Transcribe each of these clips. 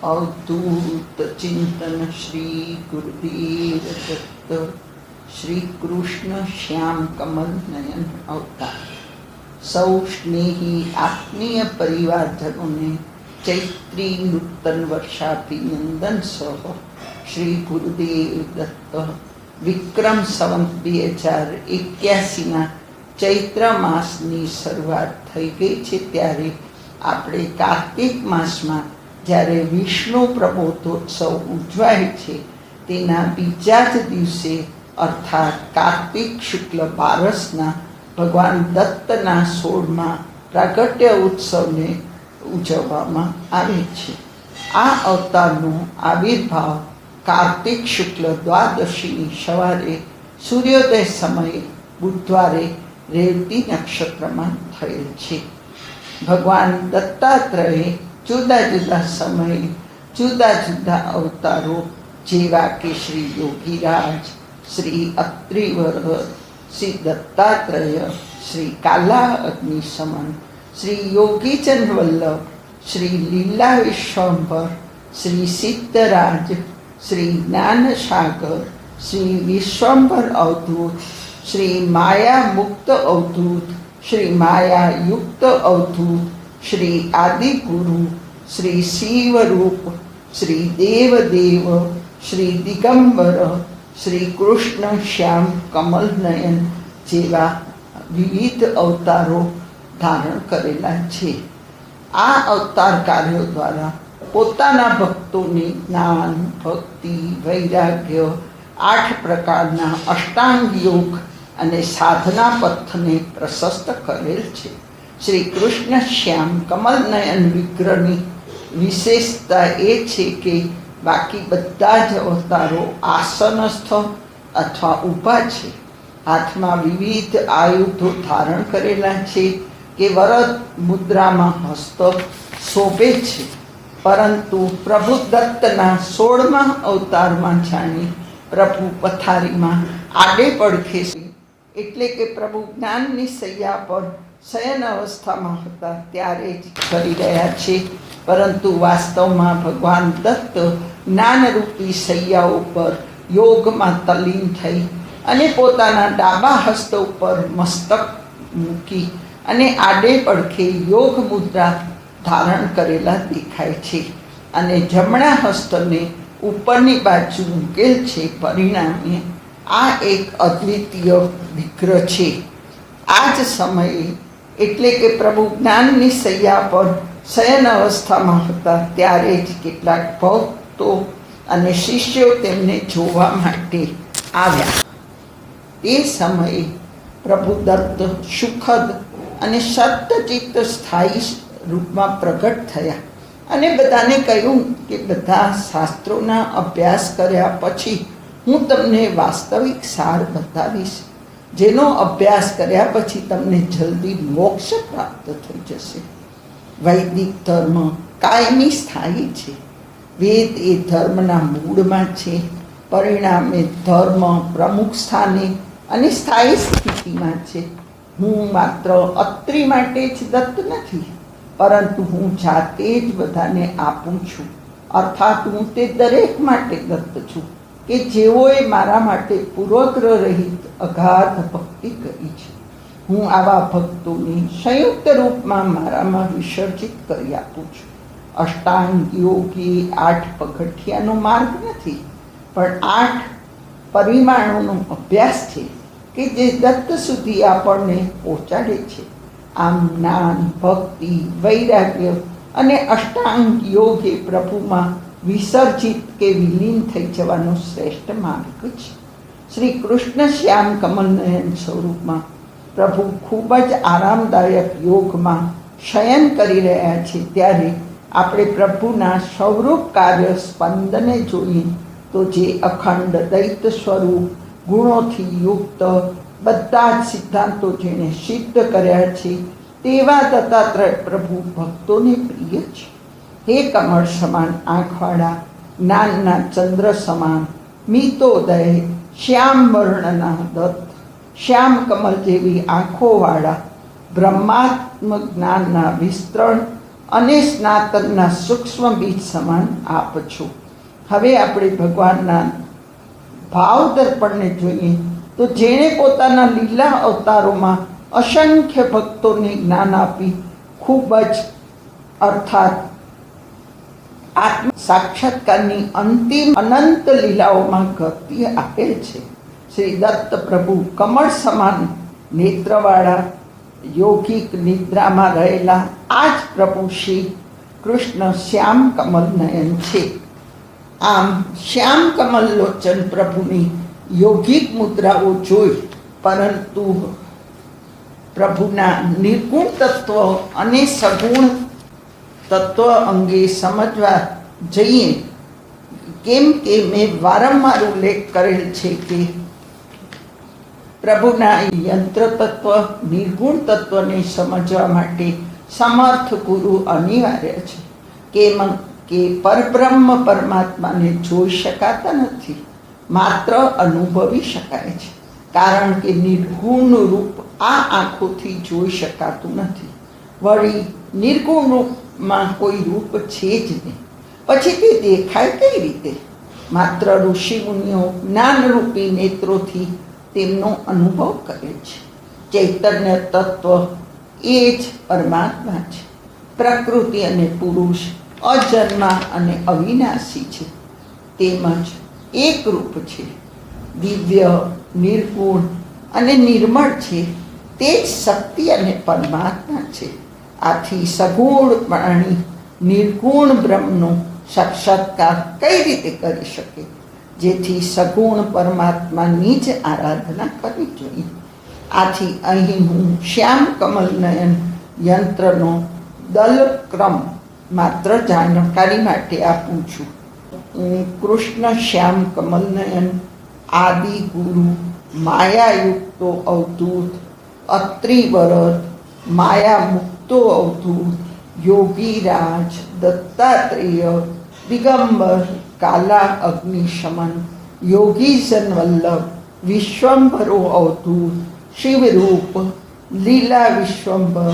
અવધૂત ચિંતન શ્રી ગુરુદેવ દત્ત શ્રી કૃષ્ણ શ્યામ કમલ નયન અવતાર સૌ સ્નેહી આત્મીય પરિવારજનોને ચૈત્રી નૂતન વર્ષાભિનંદન સહ શ્રી ગુરુદેવ દત્ત વિક્રમ સંવંત બે હજાર એક્યાસીના ચૈત્ર માસની શરૂઆત થઈ ગઈ છે ત્યારે આપણે કાર્તિક માસમાં જ્યારે વિષ્ણુ પ્રબોધોત્સવ ઉજવાય છે, તેના બીજા જ દિવસે અર્થાત કાર્તિક શુક્લ બારસના ભગવાન દત્તના સોળમાં પ્રાગટ્ય ઉત્સવને ઉજવવામાં આવે છે. આ અવતારનો આવિર્ભાવ કાર્તિક શુક્લ દ્વાદશીની સવારે સૂર્યોદય સમયે બુધવારે રેવતી નક્ષત્રમાં થયેલ છે. ભગવાન દત્તાત્રેયે જુદા જુદા સમયે, જુદા જુદા અવતારો, જેવા કે શ્રી યોગીરાજ, શ્રી અત્રિવર શ્રી દત્તાત્રેય, શ્રી કાલા અગ્નિશમન શ્રી યોગીચંદ વલ્લભ, શ્રી લીલા વિશ્વંભર શ્રી સિદ્ધરાજ, શ્રી જ્ઞાનસાગર, શ્રી વિશ્વંભર અવધૂત, શ્રી માયા મુક્ત અવધૂત, શ્રી માયા યુક્ત અવધૂત શ્રી આદિગુરુ, શ્રી શિવરૂપ, શ્રી દેવદેવ, શ્રી દિગંબર, શ્રી કૃષ્ણ શ્યામ કમલ નયન જેવા વિવિધ અવતારો ધારણ કરેલા છે. આ અવતાર કાર્યો દ્વારા પોતાના ભક્તોની જ્ઞાન ભક્તિ, વૈરાગ્ય, આઠ પ્રકારના અષ્ટાંગ યોગ અને સાધના પથને પ્રશસ્ત કરેલ છે. શ્રી કૃષ્ણ શ્યામ કમલ નયન વિગ્રહની વિશેષતા એ છે કે બાકી બધા જ અવતારો આસનસ્થ અથવા ઊભા છે. હાથમાં વિવિધ આયુધો ધારણ કરેલા છે કે વરદ મુદ્રામાં હસ્ત શોભે છે. પરંતુ પ્રભુ દત્તના સોળમા અવતારમાં જાણી પ્રભુ પથારીમાં આડે પડખે છે એટલે કે પ્રભુ જ્ઞાનની સૈયા પર શયન અવસ્થામાં હતા. ત્યારે જ કરી રહ્યા છે. પરંતુ વાસ્તવમાં ભગવાન દત્ત જ્ઞાનરૂપી સૈયા ઉપર યોગમાં તલ્લીન થઈ અને પોતાના ડાબા હસ્ત ઉપર મસ્તક મૂકી અને આડે પડખે યોગ મુદ્રા ધારણ કરેલા દેખાય છે અને જમણા હસ્તને ઉપરની બાજુ મૂકેલ છે. પરિણામે આ એક અદ્વિતીય વિગ્રહ છે. આ જ સમયે એટલે કે પ્રભુ જ્ઞાનની સૈયા પર શયન અવસ્થામાં હતા. ત્યારે જ કેટલાક ભક્તો અને શિષ્યો તેમને જોવા માટે આવ્યા. તે સમયે પ્રભુ દત્ત સુખદ અને સત્તચિત્ત સ્થાયી રૂપમાં પ્રગટ થયા અને બધાને કહ્યું કે બધા શાસ્ત્રોના અભ્યાસ કર્યા પછી હું તમને વાસ્તવિક સાર બતાવીશ. જેનો અભ્યાસ કર્યા પછી તમને જલ્દી મોક્ષ પ્રાપ્ત થઈ જશે. વૈદિક ધર્મ કાયમી સ્થાયી છે. વેદ એ ધર્મના મૂળમાં છે. પરિણામે ધર્મ પ્રમુખ સ્થાને અને સ્થાયી સ્થિતિમાં છે. હું માત્ર અત્રિ માટે જ દત્ત નથી, પરંતુ હું જાતે જ બધાને આપું છું. અર્થાત હું તે દરેક માટે દત્ત છું. કે જેઓએ મારા માટે પૂર્વગ્રહ રહિત અગાધ ભક્તિ કરી છે. હું આવા ભક્તોને સંયુક્ત રૂપમાં મારામાં વિસર્જિત કરી આપું છું. અષ્ટાંગ યોગી આઠ પગથિયાનો માર્ગ નથી, પણ આઠ પરિમાણોનો અભ્યાસ છે કે જે દત્ત સુધી આપણને પહોંચાડે છે. આમ જ્ઞાન, ભક્તિ, વૈરાગ્ય અને અષ્ટાંગ યોગ એ પ્રભુમાં વિસર્જિત કે વિલીન થઈ જવાનો શ્રેષ્ઠ માર્ગ છે શ્રી કૃષ્ણ શ્યામ કમલનયન સ્વરૂપમાં પ્રભુ ખૂબ જ આરામદાયક યોગમાં શયન કરી રહ્યા છે. ત્યારે આપણે પ્રભુના સ્વરૂપ કાર્ય સ્પંદને જોઈએ તો જે અખંડ દૈત સ્વરૂપ, ગુણોથી યુક્ત, બધા જ સિદ્ધાંતો જેણે સિદ્ધ કર્યા છે, તેવા દત્તાત્રેય પ્રભુ ભક્તોને પ્રિય છે. હે કમળ સમાન આંખવાળા જ્ઞાનના ચંદ્ર સમાન, મિતોદય, શ્યામ વર્ણના દત્ત, શ્યામ કમલ જેવી આંખોવાળા, બ્રહ્માત્મ જ્ઞાનના વિસ્તરણ અને સ્નાતનના સૂક્ષ્મ બીજ સમાન આપ છો. હવે આપણે ભગવાનના ભાવ દર્પણને જોઈએ તો જેણે પોતાના લીલા અવતારોમાં અસંખ્ય ભક્તોને જ્ઞાન આપી ખૂબ જ અર્થાત આત્મ સાક્ષાત્કારની અંતિમ અનંત લીલાઓમાં ગતિ આપેલ છે. શ્રી દત્ત પ્રભુ કમળ સમાન નેત્રવાળા યોગિક નિદ્રામાં રહેલા આ જ પ્રભુ શ્રી કૃષ્ણ શ્યામ કમલ નયન છે. આમ શ્યામ કમલ લોચન પ્રભુની યોગિક મુદ્રાઓ જોઈ, પરંતુ પ્રભુના નિર્ગુણ તત્વ અને સગુણ તત્વ અંગે સમજવા જઈએ. કેમ કે મેં વારંવાર ઉલ્લેખ કરેલ છે કે પ્રભુના યંત્ર તત્વ નિર્ગુણ તત્વને સમજવા માટે સમર્થ ગુરુ અનિવાર્ય છે. કેમ કે પરબ્રહ્મ પરમાત્માને જોઈ શકાતા નથી, માત્ર અનુભવી શકાય છે. કારણ કે નિર્ગુણ રૂપ આ આંખોથી જોઈ શકાતું નથી. વળી નિર્ગુણ રૂપમાં કોઈ રૂપ છે જ નહીં. પછી તે દેખાય કઈ રીતે? માત્ર ઋષિ મુનિઓ જ્ઞાનરૂપી નેત્રોથી તેમનો અનુભવ કરે છે. ચૈતન્ય તત્વ એ જ પરમાત્મા છે. પ્રકૃતિ અને પુરુષ અજન્મા અને અવિનાશી છે. તેમજ એકરૂપ છે. દિવ્ય, નિર્ગુણ અને નિર્મળ છે. તે જ શક્તિ અને પરમાત્મા છે. આથી સગુણ પ્રાણી નિર્ગુણ બ્રહ્મનું સાક્ષાત્કાર કઈ રીતે કરી શકે? જેથી સગુણ પરમાત્માની જ આરાધના કરવી જોઈએ. આથી અહીં હું શ્યામ કમલ નયન યંત્રનો દલક્રમ માત્ર જાણકારી માટે આપું છું. હું કૃષ્ણ શ્યામ કમલ નયન આદિ ગુરુ, માયાયુક્તો અવધૂત અત્રિવરત માયા મુક્તો અવધૂત યોગીરાજ દત્તાત્રેય દિગંબર કાલા અગ્નિશમન યોગીજન વલ્લભ વિશ્વંભરો અવધૂત શિવરૂપ લીલા વિશ્વંભર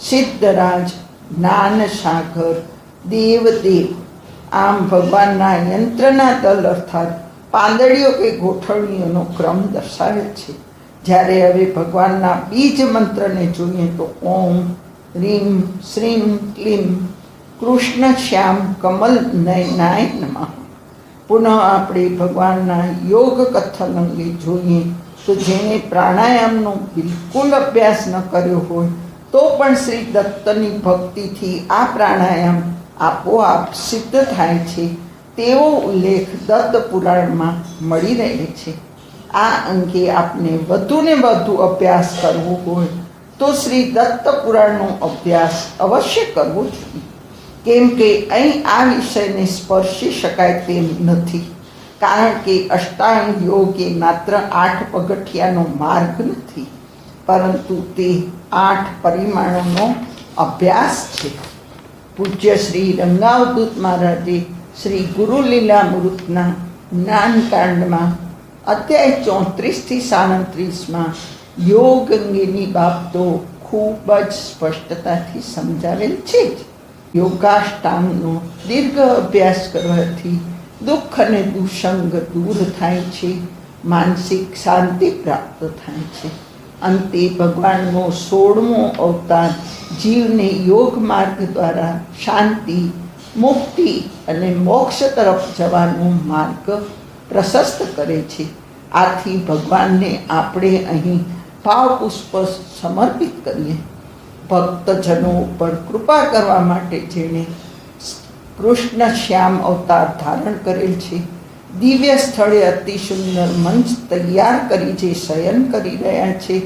સિદ્ધરાજ જ્ઞાન સાગર દેવદેવ આમ ભગવાનના યંત્રના દલ અર્થાત પાંદડીઓ કે ગોઠવણીઓનો ક્રમ દર્શાવે છે. જ્યારે હવે ભગવાનના બીજ મંત્રને જોઈએ તો ઓમ રીમ શ્રીમ ક્લીમ કૃષ્ણ શ્યામ કમલ નયનાય નમઃ પુનઃ આપણે ભગવાનના યોગ કથન અંગે જોઈએ તો જેણે પ્રાણાયામનો બિલકુલ અભ્યાસ ન કર્યો હોય તો પણ શ્રી દત્તની ભક્તિથી આ પ્રાણાયામ આપોઆપ સિદ્ધ થાય છે તેવો ઉલ્લેખ દત્ત પુરાણમાં મળી રહે છે આ અંગે આપને વધુને વધુ અભ્યાસ કરવો હોય તો શ્રી દત્ત પુરાણનો અભ્યાસ અવશ્ય કરવો જોઈએ. કેમ કે અહીં આ વિષયને સ્પર્શી શકાય તેમ નથી. કારણ કે અષ્ટાંગ યોગ એ માત્ર આઠ પગથિયાનો માર્ગ નથી. પરંતુ તે આઠ પરિમાણોનો અભ્યાસ છે. પૂજ્ય શ્રી રંગાવદૂત મહારાજે શ્રી ગુરુલીલા મૃતના જ્ઞાનકાંડમાં અધ્યાય ચોત્રીસથી સાડત્રીસમાં યોગ અંગેની બાબતો ખૂબ જ સ્પષ્ટતાથી સમજાવેલ છે જ. યોગાષ્ટાંગનો દીર્ઘ અભ્યાસ કરવાથી દુઃખ અને દુસંગ દૂર થાય છે, માનસિક શાંતિ પ્રાપ્ત થાય છે. અંતે ભગવાનનો સોળમો અવતાર જીવને યોગ માર્ગ દ્વારા શાંતિ, મુક્તિ અને મોક્ષ તરફ જવાનો માર્ગ પ્રશસ્ત કરે છે. આથી ભગવાનને આપણે અહીં ભાવપુષ્પ સમર્પિત કરીએ. ભક્તજનો ઉપર કૃપા કરવા માટે જેણે કૃષ્ણ શ્યામ અવતાર ધારણ કરેલ છે. દિવ્ય સ્થળે અતિ સુંદર મંચ તૈયાર કરી જે શયન કરી રહ્યા છે,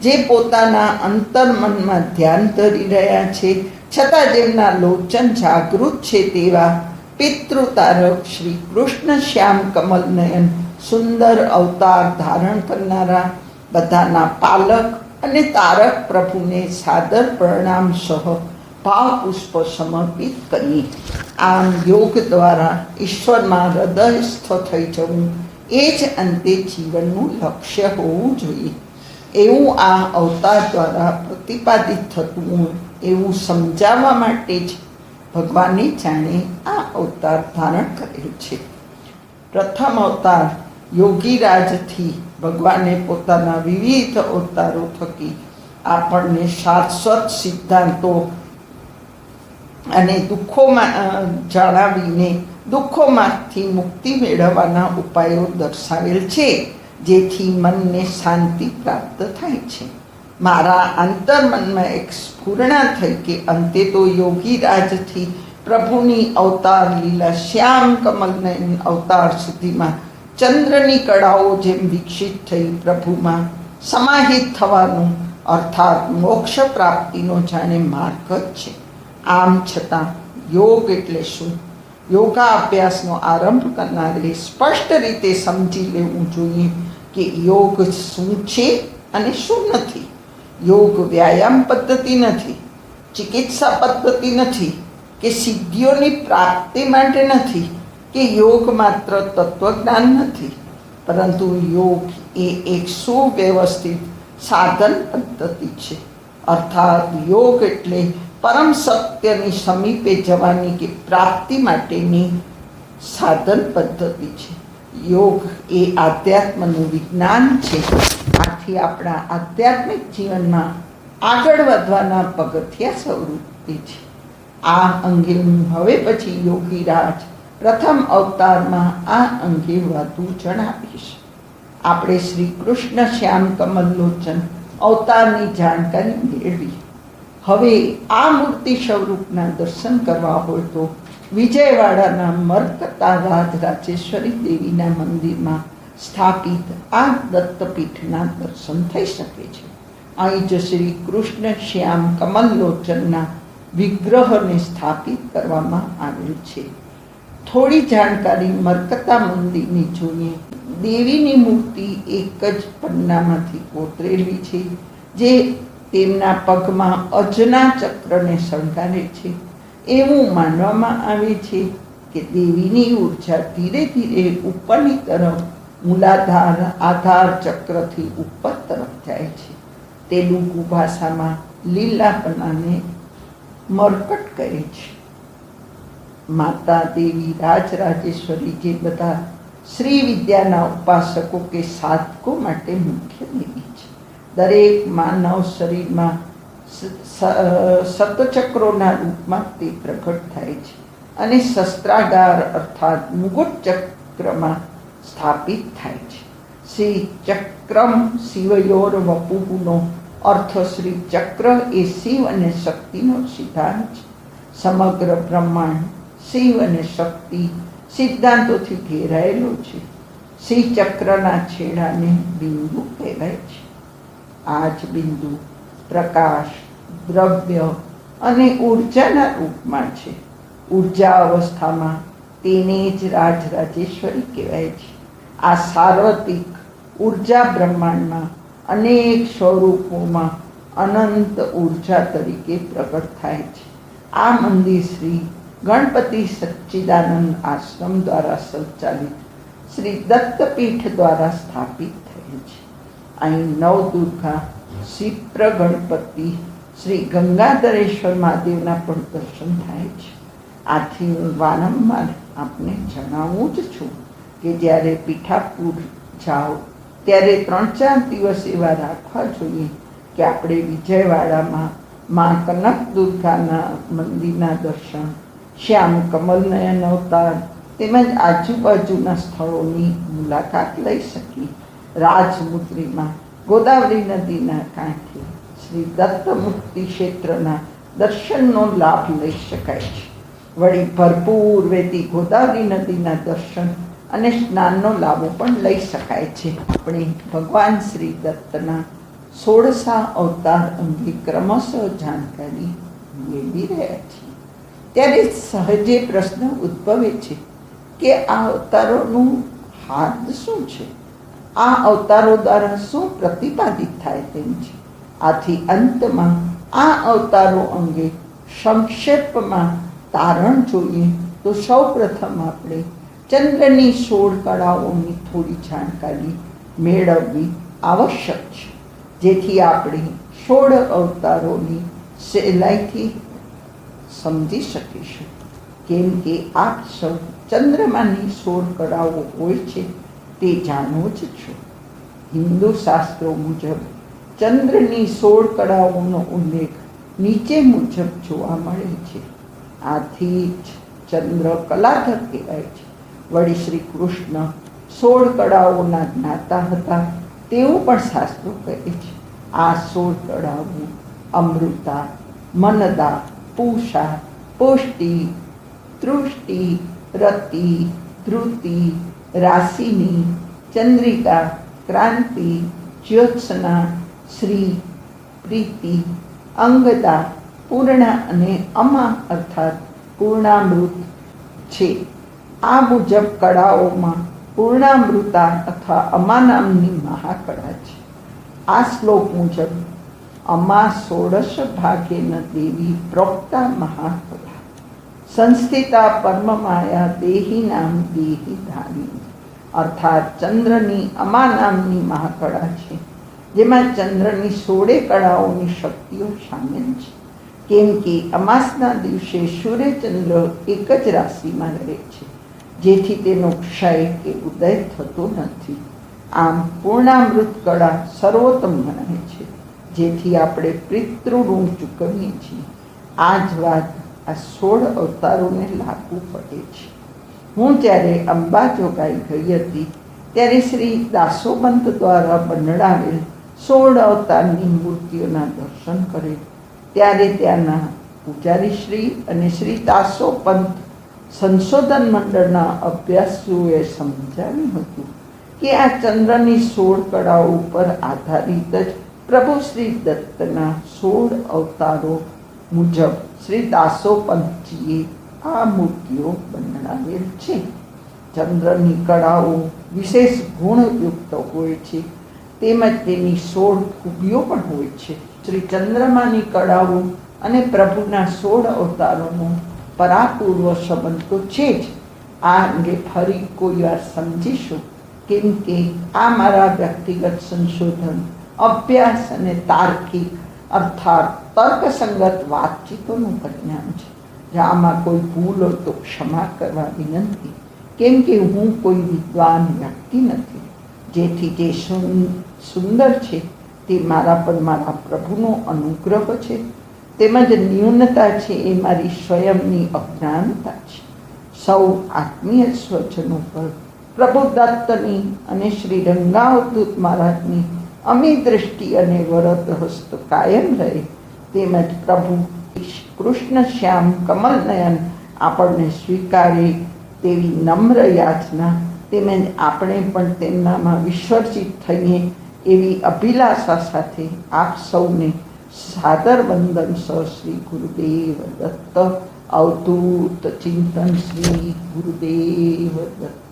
જે પોતાના અંતર્મનમાં ધ્યાન ધરી રહ્યા છે. છતાં જેમના લોચન જાગૃત છે તેવા પિતૃતારક શ્રી કૃષ્ણ શ્યામ કમલ નયન સુંદર અવતાર ધારણ કરનારા બધાના પાલક અને તારક પ્રભુને સાદર પ્રણામ સહ ભાવ પુષ્પ સમર્પિત કરીએ આમ યોગ દ્વારા ઈશ્વરમાં હૃદયસ્થ થઈ જવું એ જ અંતે જીવનનું લક્ષ્ય હોવું જોઈએ. એવું આ અવતાર દ્વારા પ્રતિપાદિત થતું એવું સમજાવવા માટે જ ભગવાને જાણે આ અવતાર ધારણ કરેલ છે. પ્રથમ અવતાર યોગીરાજથી ભગવાને પોતાના વિવિધ અવતારો થકી આપણને શાશ્વત સિદ્ધાંતો અને દુઃખોમાં જણાવીને દુઃખોમાંથી મુક્તિ મેળવવાના ઉપાયો દર્શાવેલ છે, જેથી મનને શાંતિ પ્રાપ્ત થાય છે. મારા આંતરમનમાં એક સ્ફૂર્ણા થઈ કે અંતે તો યોગીરાજથી પ્રભુની અવતાર લીલા શ્યામ કમલને અવતાર સુધીમાં ચંદ્રની કળાઓ જેમ વિકસિત થઈ પ્રભુમાં સમાહિત થવાનું, અર્થાત મોક્ષ પ્રાપ્તિનો જાણે માર્ગ જ છે. આમ છતાં યોગ એટલે શું? યોગા અભ્યાસનો આરંભ કરનારે સ્પષ્ટ રીતે સમજી લેવું જોઈએ કે યોગ શું છે અને શું નથી. યોગ વ્યાયામ પદ્ધતિ નથી, ચિકિત્સા પદ્ધતિ નથી કે સિદ્ધિઓની પ્રાપ્તિ માટે નથી. કે યોગ માત્ર તત્વજ્ઞાન નથી, પરંતુ યોગ એ એક સુવ્યવસ્થિત સાધન પદ્ધતિ છે. અર્થાત યોગ એટલે પરમ સત્યની સમીપે જવાની કે પ્રાપ્તિ માટેની સાધન પદ્ધતિ છે. યોગ એ આધ્યાત્મનું વિજ્ઞાન છે. આથી આપણા આધ્યાત્મિક જીવનમાં આગળ વધવાના પગથિયા સ્વરૂપે છે. આ અંગે હું હવે પછી યોગીરાજ પ્રથમ અવતારમાં આ અંગે વધુ જણાવીશ. આપણે શ્રી કૃષ્ણ શ્યામ કમલ લોચન અવતારની જાણકારી મેળવી. હવે આ મૂર્તિ સ્વરૂપના દર્શન કરવા હોય તો વિજયવાડાના મરકતા રાજરાજેશ્વરી દેવીના મંદિરમાં સ્થાપિત આ દત્તપીઠના દર્શન થઈ શકે છે. અહીં જ શ્રી કૃષ્ણ શ્યામ કમલલોચનના વિગ્રહને સ્થાપિત કરવામાં આવેલ છે. થોડી જાણકારી મરકતા મંદિરની જોઈએ. દેવીની મૂર્તિ એક જ પન્નામાંથી કોતરેલી છે, જે તેમના પગમાં અજના ચક્રને શણગારે છે. એવું માનવામાં આવે છે કે દેવીની ઊર્જા ધીરે ધીરે ઉપરની તરફ મૂલાધાર આધાર ચક્રથી ઉપર તરફ જાય છે. તેલુગુ ભાષામાં લીલાપનાને મરકટ કહે છે. માતા દેવી રાજરાજેશ્વરી જે બધા શ્રી વિદ્યાના ઉપાસકો કે સાધકો માટે મુખ્ય દેવી છે. દરેક માનવ શરીરમાં સતચક્રોના રૂપમાં તે પ્રગટ થાય છે અને શસ્ત્રાગાર અર્થાત મુગુટ ચક્રમાં સ્થાપિત થાય છે. શ્રી ચક્રમ શિવયોર વપુનો અર્થ શ્રી ચક્ર એ શિવ અને શક્તિનો સિદ્ધાંત છે. સમગ્ર બ્રહ્માંડ શિવ અને શક્તિ, સિદ્ધાંતોથી ઘેરાયેલો છે. સિંહ ચક્રના છેડાને બિંદુ કહેવાય છે. આ જ બિંદુ પ્રકાશ, દ્રવ્ય અને ઉર્જાના રૂપમાં છે. ઊર્જા અવસ્થામાં તેને જ રાજરાજેશ્વરી કહેવાય છે. આ સાર્વત્રિક ઊર્જા બ્રહ્માંડમાં અનેક સ્વરૂપોમાં અનંત ઊર્જા તરીકે પ્રગટ થાય છે. આ મંદિર શ્રી ગણપતિ સચ્ચિદાનંદ આશ્રમ દ્વારા સંચાલિત શ્રી દત્તપીઠ દ્વારા સ્થાપિત થયેલ છે. અહીં નવદુર્ગા શિપ્ર ગણપતિ શ્રી ગંગાધરેશ્વર મહાદેવના પણ દર્શન થાય છે. આથી હું વારંવાર આપને જણાવું જ છું કે જ્યારે પીઠાપુર જાઓ, ત્યારે ત્રણ ચાર દિવસ એવા રાખવા જોઈએ કે આપણે વિજયવાડામાં મા કનક દુર્ગાના મંદિરના દર્શન શ્યામ કમલનયન અવતાર તેમજ આજુબાજુના સ્થળોની મુલાકાત લઈ શકીએ રાજમુદ્રીમાં ગોદાવરી નદીના કાંઠે શ્રી દત્તમુક્તિ ક્ષેત્રના દર્શનનો લાભ લઈ શકાય છે. વળી ભરપૂર વેતી ગોદાવરી નદીના દર્શન અને સ્નાનનો લાભો પણ લઈ શકાય છે. આપણે ભગવાન શ્રી દત્તના સોળસા અવતાર અંગે ક્રમશઃ જાણકારી મેળવી રહ્યા છીએ. ત્યારે સહજે પ્રશ્ન ઉદ્ભવે છે કે આ અવતારોનું હાથ શું છે? આ અવતારો દ્વારા શું પ્રતિપાદિત થાય તેમ છે? આથી અંતમાં આ અવતારો અંગે સંક્ષેપમાં તારણ જોઈએ તો સૌ પ્રથમ આપણે ચંદ્રની સોળ કળાઓની થોડી જાણકારી મેળવવી આવશ્યક છે. જેથી આપણે સોળ અવતારોની સહેલાઈથી સમજી શકીશું કેમ કે આપ સૌ ચંદ્રમાની સોળ કળાઓ હોય છે, તે જાણો જ છો. હિન્દુ શાસ્ત્રો મુજબ ચંદ્રની સોળ કળાઓનો ઉલ્લેખ નીચે મુજબ જોવા મળે છે. આથી જ ચંદ્ર કલાધક કહેવાય છે. વળી શ્રી કૃષ્ણ સોળ કળાઓના જ્ઞાતા હતા તેવું પણ શાસ્ત્રો કહે છે. આ સોળ કળાઓ અમૃતા, મનદા પૂષા પુષ્ટિ તૃષ્ટિ રતિ ધૃતિ રાશિની ચંદ્રિકા ક્રાંતિ જ્યોત્સના શ્રી પ્રીતિ અંગદા પૂર્ણ અને અમા અર્થાત પૂર્ણામૃત છે આ મુજબ કળાઓમાં પૂર્ણામૃતા અથવા અમા નામની મહાકળા છે આ શ્લોક મુજબ અમા ષોડશ ભાગ્યન દેવી પ્રોક્તા મહાકળા સંસ્થિતા પરમમાયા દેહી નામ દેહી ધારી અર્થાત ચંદ્રની અમા નામની મહાકળા છે જેમાં ચંદ્રની સોળે કળાઓની શક્તિઓ સામેલ છે કેમ કે અમાસના દિવસે સૂર્યચંદ્ર એક જ રાશિમાં રહે છે જેથી તેનો ક્ષય કે ઉદય થતો નથી। આમ પૂર્ણામૃત કળા સર્વોત્તમ ગણાય છે। જેથી આપણે પિતૃ ઋણ ચૂકવીએ છીએ. આ જ વાત આ સોળ અવતારોને લાગુ પડે છે. હું જ્યારે અંબા જોગાઈ ગઈ હતી, ત્યારે શ્રી દાસોબંત દ્વારા બંડાવેલ સોળ અવતારની મૂર્તિઓના દર્શન કરે, ત્યારે ત્યાંના પૂજારી શ્રી અને શ્રી દાસોપંત સંશોધન મંડળના અભ્યાસીઓએ સમજાવ્યું હતું કે આ ચંદ્રની સોળ કળાઓ ઉપર આધારિત જ પ્રભુ શ્રી દત્તના સોળ અવતારો મુજબ શ્રી દાસોપંતજીએ આ મૂર્તિઓ બનાવેલ છે. ચંદ્રની કળાઓ વિશેષ ગુણયુક્ત હોય છે, તેમજ તેની સોળ ખૂબીઓ પણ હોય છે. શ્રી ચંદ્રમાની કળાઓ અને પ્રભુના સોળ અવતારોનો પરાપૂર્વ સંબંધ તો છે જ. આ અંગે ફરી કોઈ વાર સમજીશું. કેમ કે આ મારા વ્યક્તિગત સંશોધન અભ્યાસ અને તાર્કિક અર્થાત તર્કસંગત વાતચીતોનું પરિણામ છે. આમાં કોઈ ભૂલ હોય તો ક્ષમા કરવા વિનંતી. કેમ કે હું કોઈ વિદ્વાન વ્યક્તિ નથી. જેથી જે સુંદર છે તે મારા પર મારા પ્રભુનો અનુગ્રહ છે. તેમજ ન્યૂનતા છે એ મારી સ્વયંની અજ્ઞાનતા છે. સૌ આત્મીય સ્વજનો પર પ્રભુ દત્તની અને શ્રી રંગાવધૂત મહારાજની અમી દ્રષ્ટિ અને વરદ હસ્ત કાયમ રહે. તેમજ પ્રભુ કૃષ્ણ શ્યામ કમલનયન આપણને સ્વીકારે તેવી નમ્ર યાચના. તેમજ આપણે પણ તેમનામાં વિસર્જિત થઈએ એવી અભિલાષા સાથે આપ સૌને સાદર વંદન સ શ્રી ગુરુદેવ દત્ત. અવધૂત ચિંતન શ્રી ગુરુદેવ દત્ત.